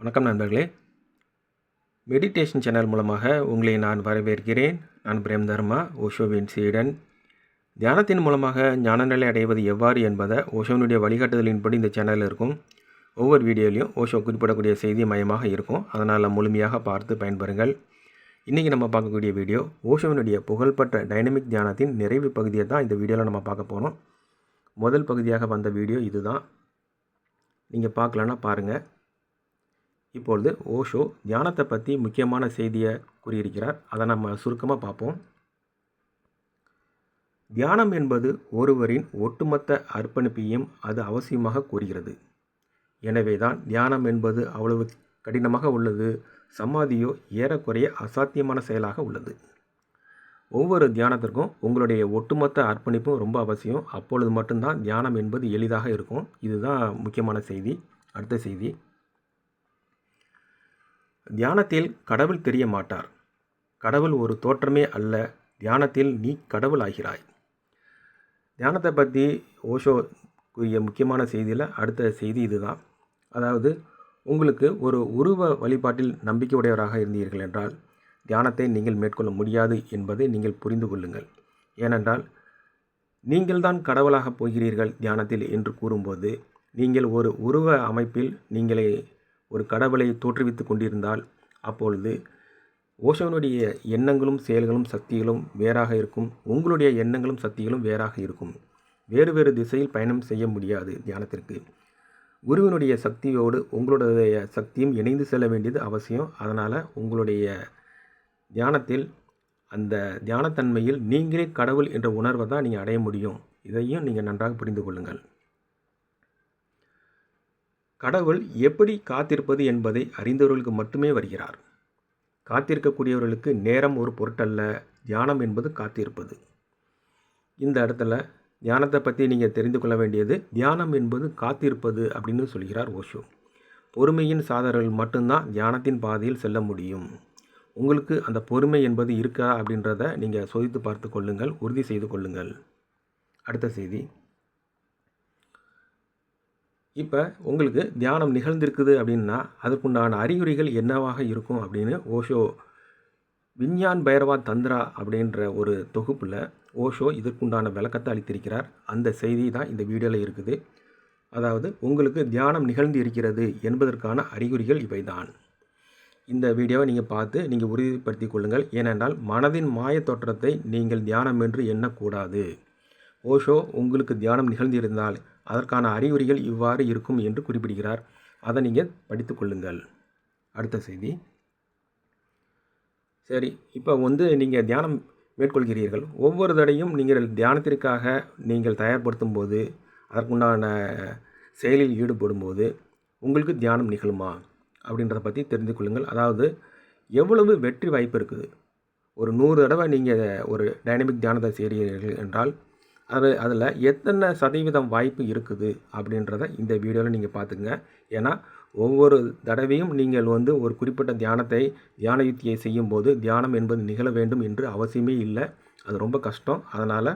வணக்கம் நண்பர்களே. Meditation channel மூலமாக உங்களை நான் வரவேற்கிறேன். நான் பிரேம் தர்மா ஓஷோவின் சீடன். தியானத்தின் மூலமாக ஞானநிலை அடைவது எவ்வாறு என்பதை ஓஷோனுடைய வழிகாட்டுதலின்படி இந்த சேனலில் இருக்கும் ஒவ்வொரு வீடியோலையும் ஓஷோ குறிப்பிடக்கூடிய செய்தி மையமாக இருக்கும். அதனால் முழுமையாக பார்த்து பயன்பெறுங்கள். இன்றைக்கி நம்ம பார்க்கக்கூடிய வீடியோ ஓஷோவினுடைய புகழ்பெற்ற டைனமிக் தியானத்தின் நிறைவு பகுதியை தான் இந்த வீடியோவில் நம்ம பார்க்க போகிறோம் முதல் பகுதியாக வந்த வீடியோ இதுதான். நீங்கள் பார்க்கலன்னா பாருங்கள் இப்பொழுது ஓஷோ தியானத்தை பற்றி முக்கியமான செய்தியை கூறியிருக்கிறார். அதை நம்ம சுருக்கமாக பார்ப்போம். தியானம் என்பது ஒருவரின் ஒட்டுமொத்த அர்ப்பணிப்பையும் அது அவசியமாக கூறுகிறது. எனவே தான் தியானம் என்பது அவ்வளவு கடினமாக உள்ளது சமாதியோ ஏறக்குறைய அசாத்தியமான செயலாக உள்ளது. ஒவ்வொரு தியானத்திற்கும் உங்களுடைய ஒட்டுமொத்த அர்ப்பணிப்பும் ரொம்ப அவசியம். அப்பொழுது மட்டும்தான் தியானம் என்பது எளிதாக இருக்கும். இதுதான் முக்கியமான செய்தி. அடுத்த செய்தி. தியானத்தில் கடவுள் தெரிய மாட்டார் கடவுள் ஒரு தோற்றமே அல்ல தியானத்தில் நீ கடவுள் ஆகிறாய் தியானத்தை பற்றி ஓஷோ கூறிய முக்கியமான செய்தியில் அடுத்த செய்தி இதுதான். அதாவது உங்களுக்கு ஒரு உருவ வழிபாட்டில் நம்பிக்கை உடையவராக இருந்தீர்கள் என்றால் தியானத்தை நீங்கள் மேற்கொள்ள முடியாது என்பதை நீங்கள் புரிந்து கொள்ளுங்கள். ஏனென்றால் நீங்கள்தான் கடவுளாக போகிறீர்கள் தியானத்தில் என்று கூறும்போது நீங்கள் ஒரு உருவ அமைப்பில் நீங்களே ஒரு கடவுளை தோற்றுவித்து கொண்டிருந்தால் அப்பொழுது ஓஷோனுடைய எண்ணங்களும் செயல்களும் சக்திகளும் வேறாக இருக்கும். உங்களுடைய எண்ணங்களும் சக்திகளும் வேறாக இருக்கும். வேறு வேறு திசையில் பயணம் செய்ய முடியாது தியானத்திற்கு. குருவினுடைய சக்தியோடு உங்களுடைய சக்தியும் இணைந்து செல்ல வேண்டியது அவசியம். அதனால் உங்களுடைய தியானத்தில் அந்த தியானத்தன்மையில் நீங்களே கடவுள் என்ற உணர்வை தான் நீங்கள் அடைய முடியும். இதையும் நீங்கள் நன்றாக புரிந்து கொள்ளுங்கள். கடவுள் எப்படி காத்திருப்பது என்பதை அறிந்தவர்களுக்கு மட்டுமே வருகிறார். காத்திருக்கக்கூடியவர்களுக்கு நேரம் ஒரு பொருட்டல்ல தியானம் என்பது காத்திருப்பது. இந்த இடத்துல தியானத்தை பற்றி நீங்கள் தெரிந்து கொள்ள வேண்டியது தியானம் என்பது காத்திருப்பது அப்படின்னு சொல்கிறார் ஓஷோ. பொறுமையின் சாதகர்கள் மட்டும்தான் தியானத்தின் பாதையில் செல்ல முடியும். உங்களுக்கு அந்த பொறுமை என்பது இருக்கா அப்படின்றத நீங்கள் சோதித்து பார்த்து கொள்ளுங்கள் உறுதி செய்து கொள்ளுங்கள். அடுத்த செய்தி. இப்போ உங்களுக்கு தியானம் நிகழ்ந்திருக்குது அப்படின்னா அதற்குண்டான அறிகுறிகள் என்னவாக இருக்கும் அப்படின்னு ஓஷோ விஞ்ஞான் பைரவா தந்திரா அப்படின்ற ஒரு தொகுப்பில் ஓஷோ இதற்குண்டான விளக்கத்தை அளித்திருக்கிறார். அந்த செய்தி தான் இந்த வீடியோவில் இருக்குது. அதாவது உங்களுக்கு தியானம் நிகழ்ந்து இருக்கிறது என்பதற்கான அறிகுறிகள் இவை தான் இந்த வீடியோவை நீங்கள் பார்த்து நீங்கள் உறுதிப்படுத்தி கொள்ளுங்கள். ஏனென்றால் மனதின் மாய தோற்றத்தை நீங்கள் தியானம் என்று எண்ணக்கூடாது. ஓஷோ உங்களுக்கு தியானம் நிகழ்ந்திருந்தால் அதற்கான அறிகுறிகள் இவ்வாறு இருக்கும் என்று குறிப்பிடுகிறார். அதை நீங்கள் படித்து கொள்ளுங்கள். அடுத்த செய்தி. சரி இப்போ வந்து நீங்கள் தியானம் மேற்கொள்கிறீர்கள். ஒவ்வொரு தடையும் நீங்கள் தியானத்திற்காக நீங்கள் தயார்படுத்தும் போது அதற்குண்டான செயலில் ஈடுபடும் போது உங்களுக்கு தியானம் நிகழுமா? அப்படின்றத பற்றி தெரிந்து கொள்ளுங்கள். அதாவது எவ்வளவு வெற்றி வாய்ப்பு இருக்குது? ஒரு நூறு தடவை நீங்கள் ஒரு டைனமிக் தியானத்தை செய்கிறீர்கள் என்றால் அது அதில் எத்தனை சதவீதம் வாய்ப்பு இருக்குது அப்படின்றத இந்த வீடியோவில் நீங்கள் பார்த்துங்க ஏன்னா ஒவ்வொரு தடவையும் நீங்கள் வந்து ஒரு குறிப்பிட்ட தியானத்தை தியான யுத்தியை செய்யும்போது தியானம் என்பது நிகழ வேண்டும் என்று அவசியமே இல்லை. அது ரொம்ப கஷ்டம். அதனால்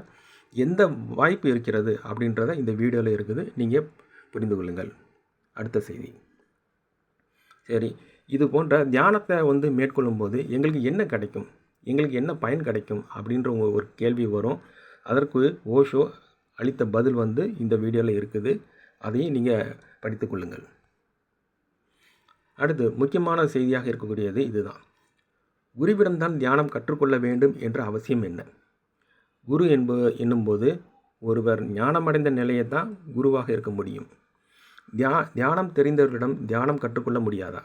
எந்த வாய்ப்பு இருக்கிறது அப்படின்றத இந்த வீடியோவில் இருக்குது. நீங்கள் புரிந்து கொள்ளுங்கள். அடுத்த செய்தி. சரி இது போன்ற தியானத்தை வந்து மேற்கொள்ளும்போது எங்களுக்கு என்ன கிடைக்கும்? எங்களுக்கு என்ன பயன் கிடைக்கும்? அப்படின்ற ஒரு கேள்வி வரும். அதற்கு ஓஷோ அளித்த பதில் வந்து இந்த வீடியோவில் இருக்குது. அதையும் நீங்கள் படித்து கொள்ளுங்கள். அடுத்து முக்கியமான செய்தியாக இருக்கக்கூடியது இதுதான். குருவிடம்தான் தியானம் கற்றுக்கொள்ள வேண்டும் என்ற அவசியம் என்ன? குரு என்ப என்னும்போது ஒருவர் ஞானமடைந்த நிலையை தான் குருவாக இருக்க முடியும். தியா தியானம் தெரிந்தவர்களிடம் தியானம் கற்றுக்கொள்ள முடியாதா?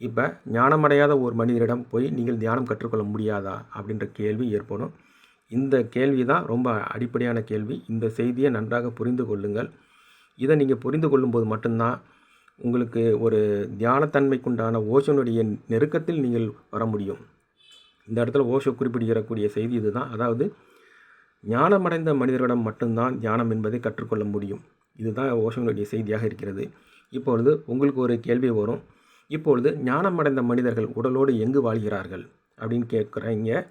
இப்போ ஞானமடையாத ஒரு மனிதரிடம் போய் நீங்கள் தியானம் கற்றுக்கொள்ள முடியாதா? அப்படின்ற கேள்வி ஏற்படும். இந்த கேள்வி தான் ரொம்ப அடிப்படையான கேள்வி. இந்த செய்தியை நன்றாக புரிந்து கொள்ளுங்கள். இதை நீங்கள் புரிந்து கொள்ளும்போது மட்டும்தான் உங்களுக்கு ஒரு தியானத்தன்மைக்குண்டான ஓஷனுடைய நெருக்கத்தில் நீங்கள் வர முடியும். இந்த இடத்துல ஓஷோ குறிப்பிடக்கூடிய செய்தி இதுதான். அதாவது ஞானமடைந்த மனிதர்களிடம் மட்டும்தான் தியானம் என்பதை கற்றுக்கொள்ள முடியும். இதுதான் ஓஷனுடைய செய்தியாக இருக்கிறது. இப்பொழுது உங்களுக்கு ஒரு கேள்வி வரும். இப்பொழுது ஞானமடைந்த மனிதர்கள் உடலோடு எங்கு வாழ்கிறார்கள்? அப்படின்னு கேட்குறீங்க.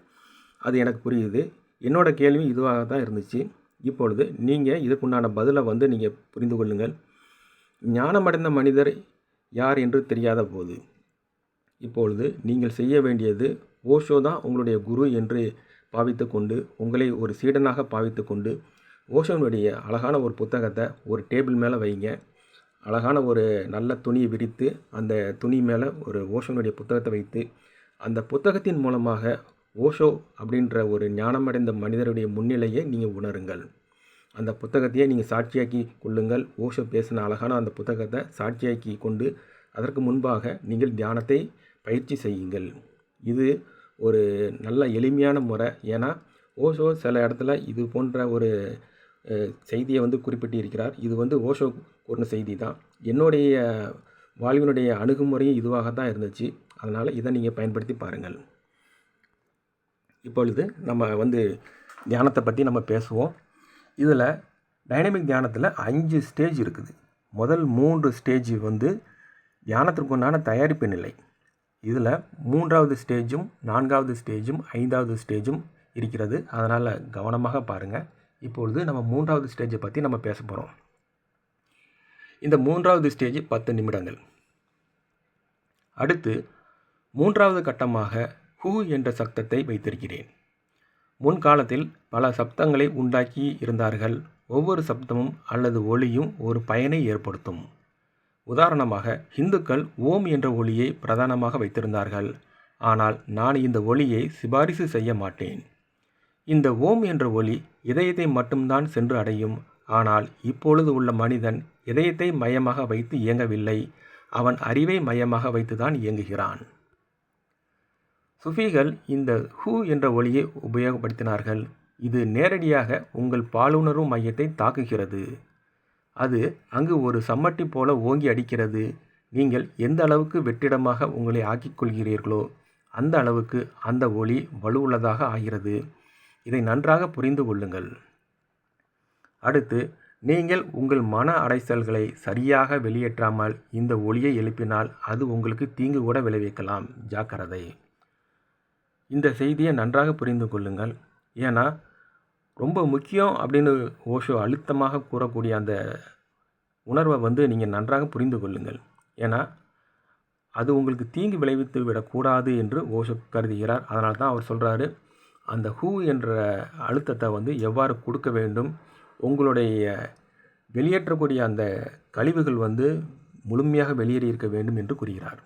அது எனக்கு புரியுது. என்னோடய கேள்வி இதுவாக தான் இருந்துச்சு. இப்பொழுது நீங்கள் இதுக்குண்டான பதிலை வந்து நீங்கள் புரிந்து கொள்ளுங்கள். ஞானமடைந்த மனிதர் யார் என்று தெரியாத போது இப்பொழுது நீங்கள் செய்ய வேண்டியது ஓஷோ தான் உங்களுடைய குரு என்று பாவித்து கொண்டு உங்களை ஒரு சீடனாக பாவித்து கொண்டு ஓஷோனுடைய அழகான ஒரு புத்தகத்தை ஒரு டேபிள் மேலே வைங்க. அழகான ஒரு நல்ல துணியை விரித்து அந்த துணி மேலே ஒரு ஓஷோனுடைய புத்தகத்தை வைத்து அந்த புத்தகத்தின் மூலமாக ஓஷோ அப்படின்ற ஒரு ஞானமடைந்த மனிதருடைய முன்னிலையை நீங்கள் உணருங்கள். அந்த புத்தகத்தையே நீங்கள் சாட்சியாக்கி கொள்ளுங்கள். ஓஷோ பேசின அழகான அந்த புத்தகத்தை சாட்சியாக்கி கொண்டு அதற்கு முன்பாக நீங்கள் தியானத்தை பயிற்சி செய்யுங்கள். இது ஒரு நல்ல எளிமையான முறை. ஏன்னா ஓஷோ சில இடத்துல இது போன்ற ஒரு செய்தியை வந்து குறிப்பிட்டிருக்கிறார். இது வந்து ஓஷோ கூறின செய்தி தான். என்னுடைய வாழ்வினுடைய அணுகுமுறையும் இதுவாக தான் இருந்துச்சு. அதனால் இதை நீங்கள் பயன்படுத்தி பாருங்கள். இப்பொழுது நம்ம வந்து தியானத்தை பற்றி நம்ம பேசுவோம். இதில் டைனமிக் தியானத்தில் அஞ்சு ஸ்டேஜ் இருக்குது. முதல் மூன்று ஸ்டேஜ் வந்து தியானத்திற்குண்டான தயாரிப்பு நிலை. இதில் மூன்றாவது ஸ்டேஜும் நான்காவது ஸ்டேஜும் ஐந்தாவது ஸ்டேஜும் இருக்கிறது. அதனால் கவனமாக பாருங்கள் இப்பொழுது நம்ம மூன்றாவது ஸ்டேஜை பற்றி நம்ம பேச போகிறோம் இந்த மூன்றாவது ஸ்டேஜ் பத்து நிமிடங்கள். அடுத்து மூன்றாவது கட்டமாக ஹூ என்ற சப்தத்தை வைத்திருக்கிறேன். முன்காலத்தில் பல சப்தங்களை உண்டாக்கி இருந்தார்கள். ஒவ்வொரு சப்தமும் அல்லது ஒளியும் ஒரு பயனை ஏற்படுத்தும். உதாரணமாக இந்துக்கள் ஓம் என்ற ஒளியை பிரதானமாக வைத்திருந்தார்கள். ஆனால் நான் இந்த ஒளியை சிபாரிசு செய்ய மாட்டேன். இந்த ஓம் என்ற ஒளி இதயத்தை மட்டும்தான் சென்று அடையும். ஆனால் இப்பொழுது உள்ள மனிதன் இதயத்தை மையமாக வைத்து இயங்கவில்லை. அவன் அறிவை மையமாக வைத்துதான் இயங்குகிறான். சுஃபிகள் இந்த ஹூ என்ற ஒளியை உபயோகப்படுத்தினார்கள். இது நேரடியாக உங்கள் பாலுணர்வு மையத்தை தாக்குகிறது. அது அங்கு ஒரு சம்மட்டி போல ஓங்கி அடிக்கிறது. நீங்கள் எந்த அளவுக்கு வெற்றிடமாக உங்களை ஆக்கிக் கொள்கிறீர்களோ அந்த அளவுக்கு அந்த ஒளி வலுவுள்ளதாக ஆகிறது. இதை நன்றாக புரிந்து கொள்ளுங்கள். அடுத்து நீங்கள் உங்கள் மன அடைசல்களை சரியாக வெளியேற்றாமல் இந்த ஒளியை எழுப்பினால் அது உங்களுக்கு தீங்கு கூட விளைவிக்கலாம். ஜாக்கிரதை. இந்த செய்தியை நன்றாக புரிந்து கொள்ளுங்கள். ஏன்னா ரொம்ப முக்கியம் அப்படின்னு ஓஷோ அழுத்தமாக கூறக்கூடிய அந்த உணர்வை வந்து நீங்கள் நன்றாக புரிந்து கொள்ளுங்கள். ஏன்னா அது உங்களுக்கு தீங்கு விளைவித்து விடக்கூடாது என்று ஓஷோ கருதுகிறார். அதனால் தான் அவர் சொல்கிறாரு அந்த ஹூ என்ற அழுத்தத்தை வந்து எவ்வாறு கொடுக்க வேண்டும்? உங்களுடைய வெளியேற்றக்கூடிய அந்த கழிவுகள் வந்து முழுமையாக வெளியேறி இருக்க வேண்டும் என்று கூறுகிறார்.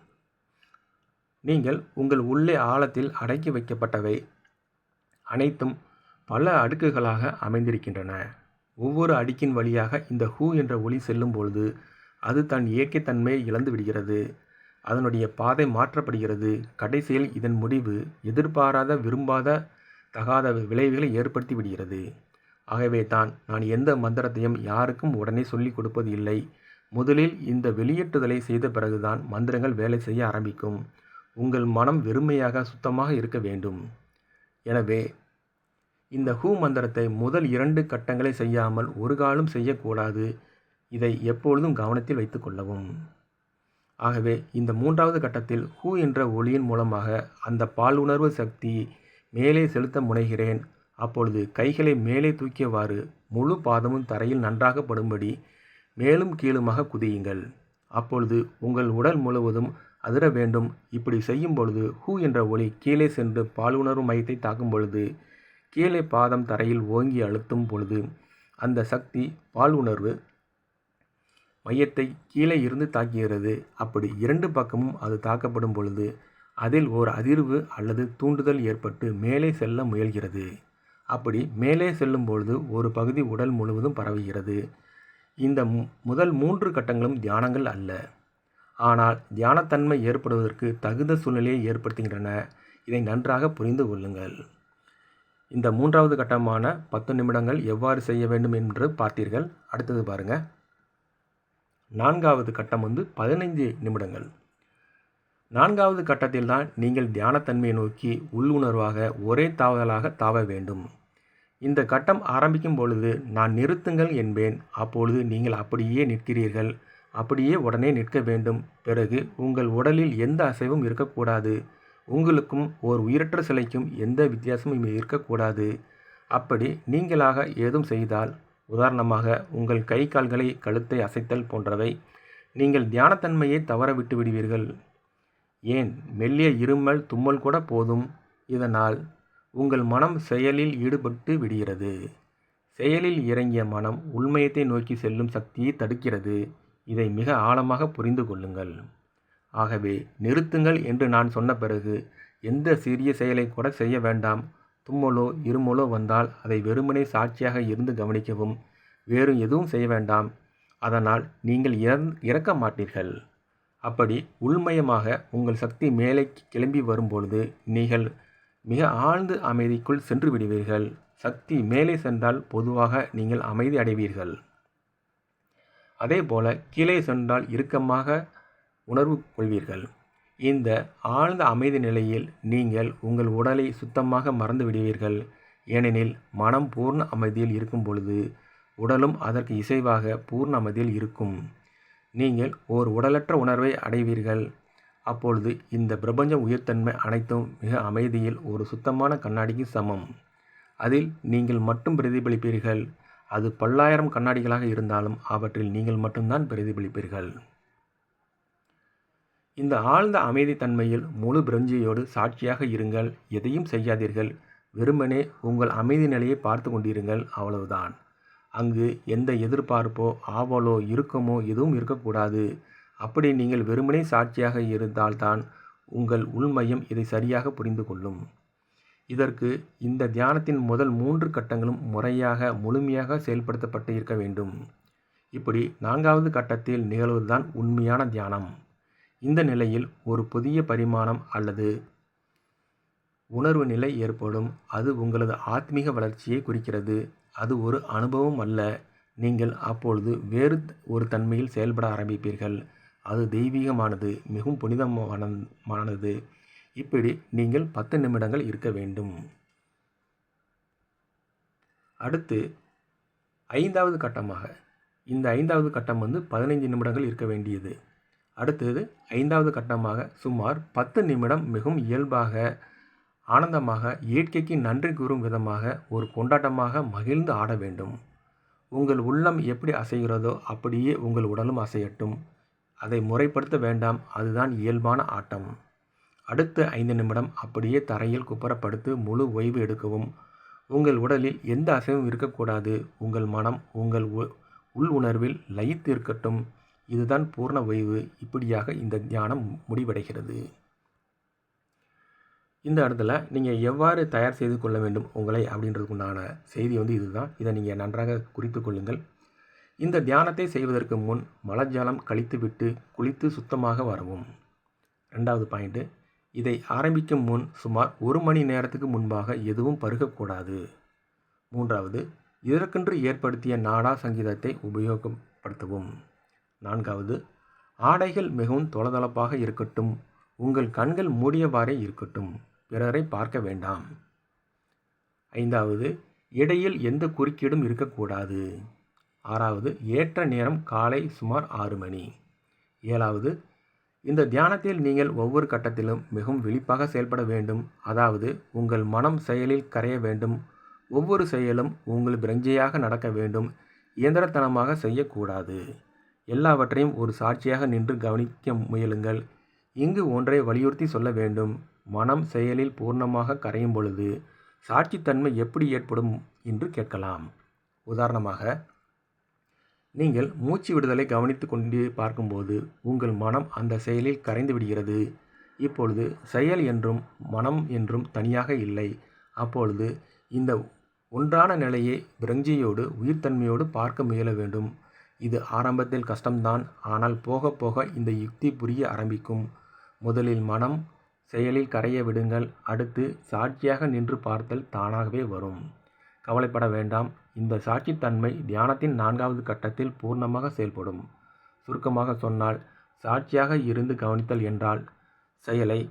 நீங்கள் உங்கள் உள்ளே ஆழத்தில் அடக்கி வைக்கப்பட்டவை அனைத்தும் பல அடுக்குகளாக அமைந்திருக்கின்றன. ஒவ்வொரு அடுக்கின் வழியாக இந்த ஹூ என்ற ஒளி செல்லும் பொழுது அது தன் இயற்கைத்தன்மையை இழந்து விடுகிறது. அதனுடைய பாதை மாற்றப்படுகிறது. கடைசியில் இதன் முடிவு எதிர்பாராத விரும்பாத தகாத விளைவுகளை ஏற்படுத்தி விடுகிறது. ஆகவே தான் நான் எந்த மந்திரத்தையும் யாருக்கும் உடனே சொல்லிக் கொடுப்பது இல்லை. முதலில் இந்த வெளியேற்றுதலை செய்த பிறகுதான் மந்திரங்கள் வேலை செய்ய ஆரம்பிக்கும். உங்கள் மனம் வெறுமையாக சுத்தமாக இருக்க வேண்டும். எனவே இந்த ஹூ மந்திரத்தை முதல் இரண்டு கட்டங்களை செய்யாமல் ஒரு காலம் செய்யக்கூடாது. இதை எப்பொழுதும் கவனத்தில் வைத்துக்கொள்ளவும் ஆகவே இந்த மூன்றாவது கட்டத்தில் ஹூ என்ற ஒளியின் மூலமாக அந்த பாலுணர்வு சக்தி மேலே செலுத்த முனைகிறேன். அப்பொழுது கைகளை மேலே தூக்கியவாறு முழு பாதமும் தரையில் நன்றாக படும்படி மேலும் கீழுமாக குதியுங்கள். அப்பொழுது உங்கள் உடல் முழுவதும் அதிர வேண்டும். இப்படி செய்யும் பொழுது ஹூ என்ற ஒளி கீழே சென்று பாலுணர்வு மையத்தை தாக்கும் பொழுது கீழே பாதம் தரையில் ஓங்கி அழுத்தும் பொழுது அந்த சக்தி பால் உணர்வு மையத்தை கீழே இருந்து தாக்குகிறது. அப்படி இரண்டு பக்கமும் அது தாக்கப்படும் பொழுது அதில் ஓர் அதிர்வு அல்லது தூண்டுதல் ஏற்பட்டு மேலே செல்ல முயல்கிறது. அப்படி மேலே செல்லும் பொழுது ஒரு பகுதி உடல் முழுவதும் பரவுகிறது. இந்த முதல் மூன்று கட்டங்களும் தியானங்கள் அல்ல. ஆனால் தியானத்தன்மை ஏற்படுவதற்கு தகுந்த சூழ்நிலையை ஏற்படுத்துகின்றன. இதை நன்றாக புரிந்து கொள்ளுங்கள். இந்த மூன்றாவது கட்டமான பத்து நிமிடங்கள் எவ்வாறு செய்ய வேண்டும் என்று பார்த்தீர்கள்? அடுத்தது பாருங்கள் நான்காவது கட்டம் வந்து பதினைந்து நிமிடங்கள். நான்காவது கட்டத்தில் தான் நீங்கள் தியானத்தன்மையை நோக்கி உள்ளுணர்வாக ஒரே தாவலாக தாவ வேண்டும். இந்த கட்டம் ஆரம்பிக்கும் பொழுது நான் நிறுத்துங்கள் என்பேன். அப்பொழுது நீங்கள் அப்படியே நிற்கிறீர்கள். அப்படியே உடனே நிற்க வேண்டும். பிறகு உங்கள் உடலில் எந்த அசைவும் இருக்கக்கூடாது. உங்களுக்கும் ஓர் உயிரற்ற சிலைக்கும் எந்த வித்தியாசமும் இருக்கக்கூடாது. அப்படி நீங்களாக ஏதும் செய்தால் உதாரணமாக உங்கள் கை கால்களை கழுத்தை அசைத்தல் போன்றவை நீங்கள் தியானத்தன்மையை தவற விட்டு விடுவீர்கள். ஏன்? மெல்லிய இருமல் தும்மல் கூட போதும். இதனால் உங்கள் மனம் செயலில் ஈடுபட்டு விடுகிறது. செயலில் இறங்கிய மனம் உள்மயத்தை நோக்கி செல்லும் சக்தியை தடுக்கிறது. இதை மிக ஆழமாக புரிந்து கொள்ளுங்கள். ஆகவே நிறுத்துங்கள் என்று நான் சொன்ன பிறகு எந்த சிறிய செயலை கூட செய்ய வேண்டாம். தும்மலோ இருமலோ வந்தால் அதை வெறுமனே சாட்சியாக இருந்து கவனிக்கவும். வேறு எதுவும் செய்ய வேண்டாம். அதனால் நீங்கள் இறந் இறக்க மாட்டீர்கள். அப்படி உள்மயமாக உங்கள் சக்தி மேலே கிளம்பி வரும்பொழுது நீங்கள் மிக ஆழ்ந்த அமைதிக்குள் சென்று விடுவீர்கள். சக்தி மேலே சென்றால் பொதுவாக நீங்கள் அமைதி அடைவீர்கள். அதே போல் கீழே சென்றால் இறுக்கமாக உணர்வு கொள்வீர்கள். இந்த ஆழ்ந்த அமைதி நிலையில் நீங்கள் உங்கள் உடலை சுத்தமாக மறந்து விடுவீர்கள். ஏனெனில் மனம் பூர்ண அமைதியில் இருக்கும் பொழுது உடலும் அதற்கு இசைவாக பூர்ண அமைதியில் இருக்கும். நீங்கள் ஓர் உடலற்ற உணர்வை அடைவீர்கள். அப்பொழுது இந்த பிரபஞ்ச உயிர்த்தன்மை அனைத்தும் மிக அமைதியில் ஒரு சுத்தமான கண்ணாடிக்கு சமம். அதில் நீங்கள் மட்டும் பிரதிபலிப்பீர்கள். அது பல்லாயிரம் கண்ணாடிகளாக இருந்தாலும் அவற்றில் நீங்கள் மட்டும்தான் பிரதிபலிப்பீர்கள். இந்த ஆழ்ந்த அமைதி தன்மையில் முழு பிரஞ்சியோடு சாட்சியாக இருங்கள் எதையும் செய்யாதீர்கள். வெறுமனே உங்கள் அமைதி நிலையை பார்த்து கொண்டிருங்கள் அவ்வளவுதான். அங்கு எந்த எதிர்பார்ப்போ ஆவலோ இறுக்கமோ எதுவும் இருக்கக்கூடாது. அப்படி நீங்கள் வெறுமனே சாட்சியாக இருந்தால்தான் உங்கள் உள்மையம் இதை சரியாக புரிந்து கொள்ளும். இதற்கு இந்த தியானத்தின் முதல் மூன்று கட்டங்களும் முறையாக முழுமையாக செயல்படுத்தப்பட்டு இருக்க வேண்டும். இப்படி நான்காவது கட்டத்தில் நிகழ்வதுதான் உண்மையான தியானம். இந்த நிலையில் ஒரு புதிய பரிமாணம் அல்லது உணர்வு நிலை ஏற்படும். அது உங்களது ஆத்மீக வளர்ச்சியை குறிக்கிறது. அது ஒரு அனுபவம் அல்ல. நீங்கள் அப்பொழுது வேறு ஒரு தன்மையில் செயல்பட ஆரம்பிப்பீர்கள். அது தெய்வீகமானது மிகவும் புனிதமானது இப்படி நீங்கள் பத்து நிமிடங்கள் இருக்க வேண்டும். அடுத்து ஐந்தாவது கட்டமாக. இந்த ஐந்தாவது கட்டம் வந்து பதினைஞ்சு நிமிடங்கள் இருக்க வேண்டியது. அடுத்தது ஐந்தாவது கட்டமாக சுமார் பத்து நிமிடம் மிகவும் இயல்பாக ஆனந்தமாக இயற்கைக்கு நன்றி கூறும் விதமாக ஒரு கொண்டாட்டமாக மகிழ்ந்து ஆட வேண்டும். உங்கள் உள்ளம் எப்படி அசைகிறதோ அப்படியே உங்கள் உடலும் அசையட்டும். அதை முறைப்படுத்த வேண்டாம். அதுதான் இயல்பான ஆட்டம். அடுத்த ஐந்து நிமிடம் அப்படியே தரையில் குப்புறப்படுத்து முழு ஓய்வு எடுக்கவும். உங்கள் உடலில் எந்த அசைவும் இருக்கக்கூடாது. உங்கள் மனம் உங்கள் உள் உணர்வில் லயித்து இருக்கட்டும். இதுதான் பூர்ண ஓய்வு. இப்படியாக இந்த தியானம் முடிவடைகிறது. இந்த இடத்துல நீங்கள் எவ்வாறு தயார் செய்து கொள்ள வேண்டும் உங்களை அப்படின்றதுக்குண்டான செய்தி வந்து இதுதான். இதை நீங்கள் நன்றாக குறித்து கொள்ளுங்கள். இந்த தியானத்தை செய்வதற்கு முன் மலஜாலம் கழித்துவிட்டு குளித்து சுத்தமாக வரவும். ரெண்டாவது பாயிண்ட்டு இதை ஆரம்பிக்கும் முன் சுமார் ஒரு மணி நேரத்துக்கு முன்பாக எதுவும் பருகக்கூடாது. மூன்றாவது இதற்கென்று ஏற்படுத்திய நாடா சங்கீதத்தை உபயோகப்படுத்தவும். நான்காவது ஆடைகள் மிகவும் தொளதளப்பாக இருக்கட்டும் உங்கள் கண்கள் மூடியவாறே இருக்கட்டும் பிறரை பார்க்க வேண்டாம். ஐந்தாவது இடையில் எந்த குறுக்கீடும் இருக்கக்கூடாது. ஆறாவது ஏற்ற நேரம் காலை சுமார் ஆறு மணி. ஏழாவது இந்த தியானத்தில் நீங்கள் ஒவ்வொரு கட்டத்திலும் மிகவும் விழிப்பாக செயல்பட வேண்டும். அதாவது உங்கள் மனம் செயலில் கரைய வேண்டும். ஒவ்வொரு செயலும் உங்கள் பிரஞ்சையாக நடக்க வேண்டும். இயந்திரத்தனமாக செய்யக்கூடாது. எல்லாவற்றையும் ஒரு சாட்சியாக நின்று கவனிக்க முயலுங்கள். இங்கு ஒன்றை வலியுறுத்தி சொல்ல வேண்டும். மனம் செயலில் பூர்ணமாக கரையும் பொழுது சாட்சித்தன்மை எப்படி ஏற்படும் என்று கேட்கலாம். உதாரணமாக நீங்கள் மூச்சு விடுதலை கவனித்து கொண்டே பார்க்கும்போது உங்கள் மனம் அந்த செயலில் கரைந்து விடுகிறது. இப்பொழுது செயல் என்றும் மனம் என்றும் தனியாக இல்லை. அப்பொழுது இந்த ஒன்றான நிலையை பிரஞ்சியோடு உயிர்த்தன்மையோடு பார்க்க முயல வேண்டும். இது ஆரம்பத்தில் கஷ்டம்தான் ஆனால் போக போக இந்த யுக்தி புரிய ஆரம்பிக்கும். முதலில் மனம் செயலில் கரைய விடுங்கள் அடுத்து சாட்சியாக நின்று பார்த்தல் தானாகவே வரும். கவலைப்பட வேண்டாம் இந்த சாட்சித்தன்மை தியானத்தின் நான்காவது கட்டத்தில் பூர்ணமாக செயல்படும். சுருக்கமாக சொன்னால் சாட்சியாக இருந்து கவனித்தல் என்றால் செயலை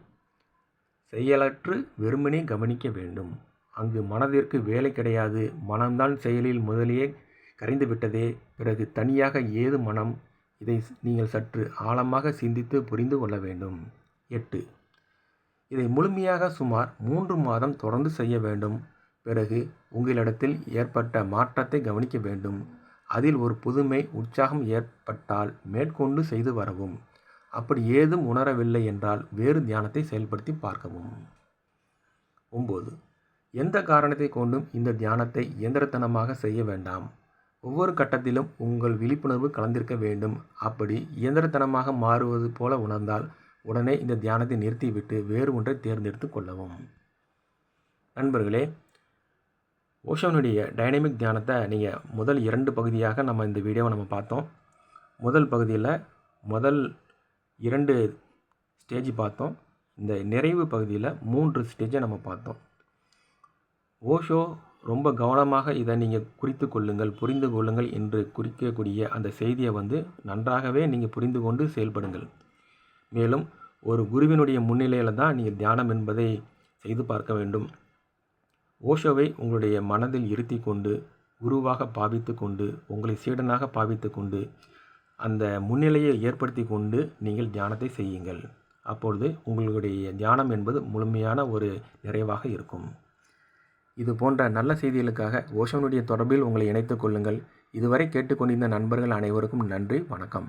செயலற்று வெறுமனே கவனிக்க வேண்டும். அங்கு மனதிற்கு வேலை கிடையாது. மனம்தான் செயலில் முதலியே கரைந்து விட்டதே. பிறகு தனியாக ஏது மனம்? இதை நீங்கள் சற்று ஆழமாக சிந்தித்து புரிந்து கொள்ள வேண்டும். எட்டு. இதை முழுமையாக சுமார் மூன்று மாதம் தொடர்ந்து செய்ய வேண்டும். பிறகு உங்களிடத்தில் ஏற்பட்ட மாற்றத்தை கவனிக்க வேண்டும். அதில் ஒரு புதுமை உற்சாகம் ஏற்பட்டால் மேற்கொண்டு செய்து வரவும். அப்படி ஏதும் உணரவில்லை என்றால் வேறு தியானத்தை செயல்படுத்தி பார்க்கவும். ஒம்பது. எந்த காரணத்தை கொண்டும் இந்த தியானத்தை இயந்திரத்தனமாக செய்ய வேண்டாம். ஒவ்வொரு கட்டத்திலும் உங்கள் விழிப்புணர்வு கலந்திருக்க வேண்டும். அப்படி இயந்திரத்தனமாக மாறுவது போல உணர்ந்தால் உடனே இந்த தியானத்தை நிறுத்திவிட்டு வேறு ஒன்றை தேர்ந்தெடுத்து கொள்ளவும். நண்பர்களே ஓஷோனுடைய டைனமிக் தியானத்தை நீங்கள் முதல் இரண்டு பகுதியாக நம்ம இந்த வீடியோவை நம்ம பார்த்தோம். முதல் பகுதியில் முதல் இரண்டு ஸ்டேஜ் பார்த்தோம். இந்த நிறைவு பகுதியில் மூன்று ஸ்டேஜை நம்ம பார்த்தோம். ஓஷோ ரொம்ப கவனமாக இதை நீங்கள் குறித்து கொள்ளுங்கள் புரிந்து கொள்ளுங்கள் என்று குறிக்கக்கூடிய அந்த செய்தியை வந்து நன்றாகவே நீங்கள் புரிந்து கொண்டு செயல்படுங்கள். மேலும் ஒரு குருவினுடைய முன்னிலையில் தான் நீங்கள் தியானம் என்பதை செய்து பார்க்க வேண்டும். ஓஷோவை உங்களுடைய மனதில் இருத்தி கொண்டு குருவாக பாவித்து கொண்டு உங்களை சீடனாக பாவித்து கொண்டு அந்த முன்னிலையை ஏற்படுத்தி கொண்டு நீங்கள் தியானத்தை செய்யுங்கள். அப்பொழுது உங்களுடைய தியானம் என்பது முழுமையான ஒரு நிறைவாக இருக்கும். இது போன்ற நல்ல செய்திகளுக்காக ஓஷோனுடைய தொடர்பில் உங்களை இணைத்துக் கொள்ளுங்கள். இதுவரை கேட்டுக்கொண்டிருந்த நண்பர்கள் அனைவருக்கும் நன்றி வணக்கம்.